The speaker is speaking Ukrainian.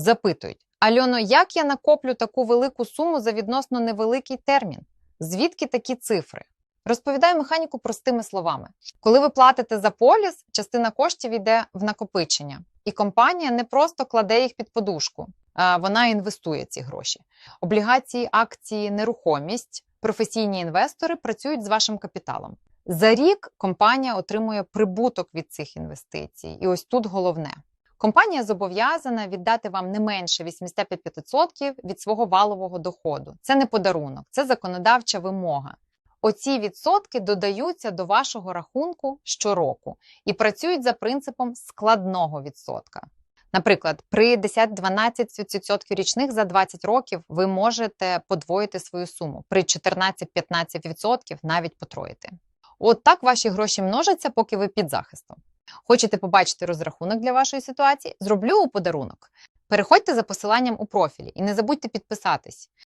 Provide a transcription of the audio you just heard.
Запитують: Альоно, як я накоплю таку велику суму за відносно невеликий термін? Звідки такі цифри? Розповідаю механіку простими словами. Коли ви платите за поліс, частина коштів йде в накопичення, і компанія не просто кладе їх під подушку, а вона інвестує ці гроші. Облігації, акції, нерухомість. Професійні інвестори працюють з вашим капіталом. За рік компанія отримує прибуток від цих інвестицій. І ось тут головне. Компанія зобов'язана віддати вам не менше 85% від свого валового доходу. Це не подарунок, це законодавча вимога. Оці відсотки додаються до вашого рахунку щороку і працюють за принципом складного відсотка. Наприклад, при 10-12% річних за 20 років ви можете подвоїти свою суму, при 14-15% навіть потроїти. От так ваші гроші множаться, поки ви під захистом. Хочете побачити розрахунок для вашої ситуації? Зроблю у подарунок. Переходьте за посиланням у профілі і не забудьте підписатись.